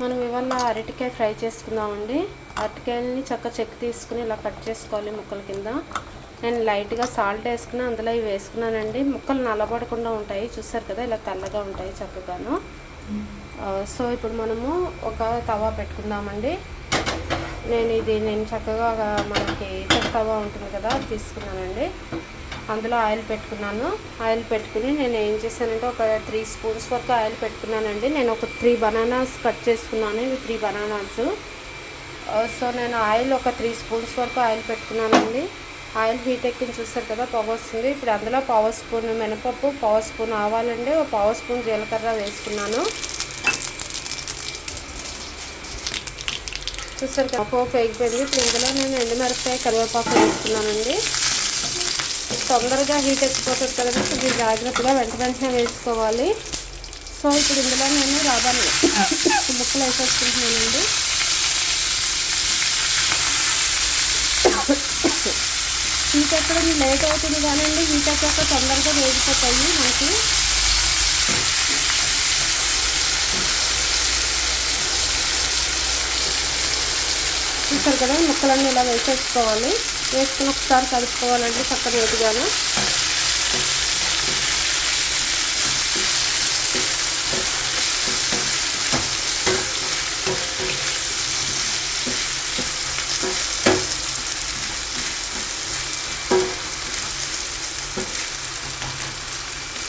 మనం ఇవాళ అరటికాయ ఫ్రై చేసుకుందామండి. అరటికాయలని చక్క చెక్క తీసుకుని ఇలా కట్ చేసుకోవాలి ముక్కల కింద. నేను లైట్గా సాల్ట్ వేసుకుని అందులో ఇవి వేసుకున్నానండి. ముక్కలు నల్లబడకుండా ఉంటాయి. చూసారు కదా ఇలా తెల్లగా ఉంటాయి చక్కగాను. సో ఇప్పుడు మనము ఒక తవా పెట్టుకుందామండి. నేను ఇది నేను చక్కగా మనకి ఇతర తవా ఉంటుంది కదా తీసుకున్నానండి. అందులో ఆయిల్ పెట్టుకున్నాను. ఆయిల్ పెట్టుకుని నేను ఏం చేశానంటే ఒక త్రీ స్పూన్స్ వరకు ఆయిల్ పెట్టుకున్నానండి. నేను ఒక త్రీ బనానాస్ కట్ చేసుకున్నాను. ఇవి త్రీ బనానాస్. సో నేను ఆయిల్ ఒక త్రీ స్పూన్స్ వరకు ఆయిల్ పెట్టుకున్నానండి. ఆయిల్ హీట్ ఎక్కిన చూస్తారు కదా పొగ వస్తుంది. ఇప్పుడు అందులో పావు స్పూన్ మినపప్పు పావు స్పూన్ ఆవాలండి. ఒక పావు స్పూన్ జీలకర్ర వేసుకున్నాను. చూస్తారు కదా పోపు వేగిపోయింది. ఇప్పుడు ఇందులో నేను ఎండుమిరపకాయ కరివేపాకు వేసుకున్నానండి. తొందరగా హీట్ ఎక్కిపోతుంది కదండి కొంచెం జాగ్రత్తగా వెంట వెంటనే వేసుకోవాలి. సో ఇప్పుడు ఇందులో నేను రాబాను ముక్కలు వేసేసుకుంటున్నానండి. హీట్ ఎక్కడం లేట్ అవుతుంది కానండి హీట్ ఎక్కాక తొందరగా వేగిపోతాయి మనకి. చూసారు కదా ముక్కలన్నీ ఇలా వేసేసుకోవాలి. వేసుకుని ఒకసారి కలుపుకోవాలండి చక్క రేటుగాను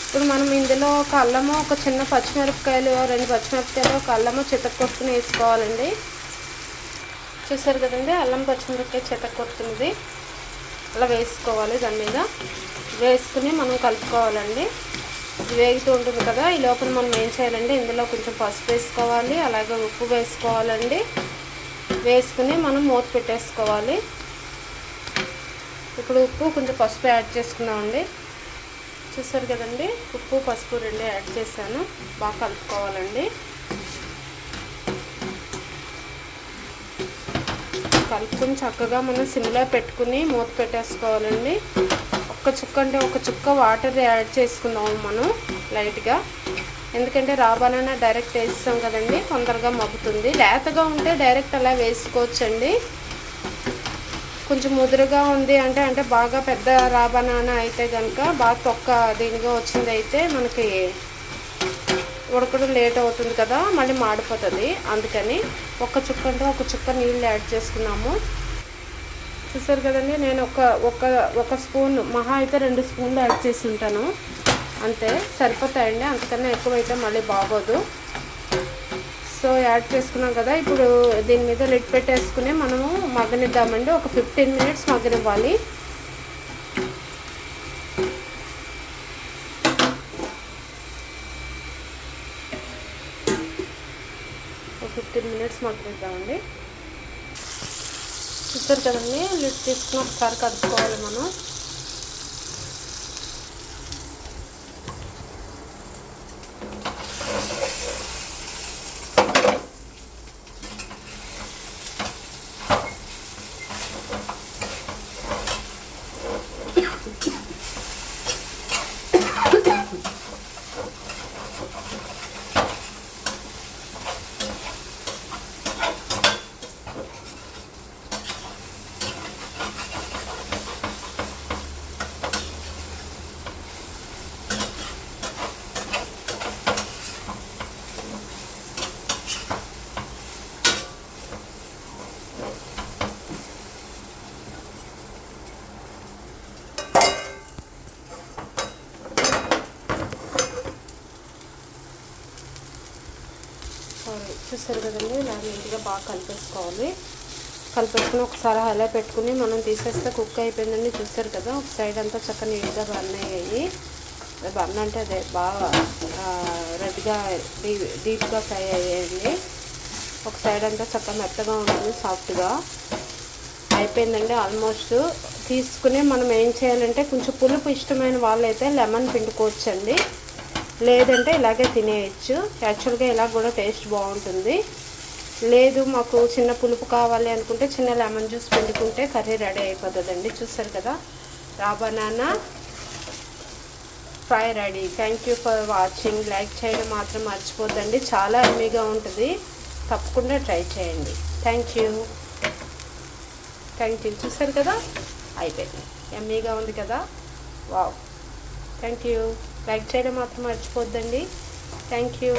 ఇప్పుడు మనం ఇందులో ఒక అల్లము ఒక చిన్న పచ్చిమిరపకాయలు రెండు పచ్చిమిరపకాయలు ఒక అల్లము చితక్కొట్టుకుని వేసుకోవాలండి. చూసారు కదండి? అల్లం పచ్చిమిరపకాయ చెత్త కొడుతుంది అలా వేసుకోవాలి దాని మీద. వేసుకుని మనం కలుపుకోవాలండి. ఇది వేగుతూ ఉంటుంది కదా ఈ లోపల మనం ఏం చేయాలండి? ఇందులో కొంచెం పసుపు వేసుకోవాలి అలాగే ఉప్పు వేసుకోవాలండి. వేసుకుని మనం మూత పెట్టేసుకోవాలి. ఇప్పుడు ఉప్పు కొంచెం పసుపు యాడ్ చేసుకుందామండి. చూసారు కదండి? ఉప్పు పసుపు రెండు యాడ్ చేశాను. బాగా కలుపుకోవాలండి. కలుపుకుని చక్కగా మనం సిమ్లో పెట్టుకుని మూత పెట్టేసుకోవాలండి. ఒక్క చుక్క అంటే ఒక చుక్క వాటర్ యాడ్ చేసుకుందాము మనం లైట్గా. ఎందుకంటే రాబాలన్నా డైరెక్ట్ వేస్తాం కదండి తొందరగా మగ్గుతుంది. లేతగా ఉంటే డైరెక్ట్ అలా వేసుకోవచ్చండి. కొంచెం ముదురుగా ఉంది అంటే అంటే బాగా పెద్ద రాబనానా అయితే కనుక బాగా తొక్క దీనిగా వచ్చింది అయితే మనకి ఉడకడం లేట్ అవుతుంది కదా మళ్ళీ మాడిపోతుంది. అందుకని ఒక చుక్క అంటే ఒక చుక్క నీళ్ళు యాడ్ చేసుకున్నాము. చూసారు కదండి నేను ఒక ఒక ఒక స్పూన్ మహా అయితే రెండు స్పూన్లు యాడ్ చేసి ఉంటాను. అంతే సరిపోతాయండి అంతకన్నా ఎక్కువైతే మళ్ళీ బాగోదు. సో యాడ్ చేసుకున్నాం కదా ఇప్పుడు దీని మీద లిడ్ పెట్టేసుకుని మనము మగ్గనిద్దామండి. ఒక ఫిఫ్టీన్ మినిట్స్ మగ్గనివ్వాలి ఒక ఫిఫ్టీన్ మినిట్స్ మగ్గనిద్దామండి చూస్తారు కదండి లిడ్ తీసుకుని ఒకసారి కలుపుకోవాలి మనం. చూసారు చూస్తారు కదండి ఇలా నీట్గా బాగా కలిపేసుకోవాలి. కలిపేసుకుని ఒకసారి అలా పెట్టుకుని మనం తీసేస్తే కుక్ అయిపోయిందండి చూసారు కదా. ఒక సైడ్ అంతా చక్కగా నీట్గా బర్న్ అయ్యాయి. బర్న్ అంటే అదే బాగా రెడ్గా డీ డీప్గా ఫ్రై అయ్యాయండి. ఒక సైడ్ అంతా చక్కగా మెత్తగా ఉంటుంది సాఫ్ట్గా. అయిపోయిందండి ఆల్మోస్ట్. తీసుకుని మనం ఏం చేయాలంటే కొంచెం పులుపు ఇష్టమైన వాళ్ళైతే లెమన్ పిండుకోవచ్చండి. లేదంటే ఇలాగే తినేయచ్చు. యాక్చువల్గా ఇలా కూడా టేస్ట్ బాగుంటుంది. లేదు మాకు చిన్న పులుపు కావాలి అనుకుంటే చిన్న లెమన్ జ్యూస్ పిండుకుంటే కర్రీ రెడీ అయిపోతుందండి. చూస్తారు కదా? Raw banana fry ready. Thank you for watching like చేయడం మాత్రం మర్చిపోద్దండి. చాలా ఎమ్మీగా ఉంటుంది. తప్పకుండా ట్రై చేయండి. థ్యాంక్ యూ థ్యాంక్ యూ చూసారు కదా? అయిపోయింది. ఎమ్మీగా ఉంది కదా? వావ్ థ్యాంక్ యూ లైక్ చేయడం మాత్రం మర్చిపోద్దండి. Thank you.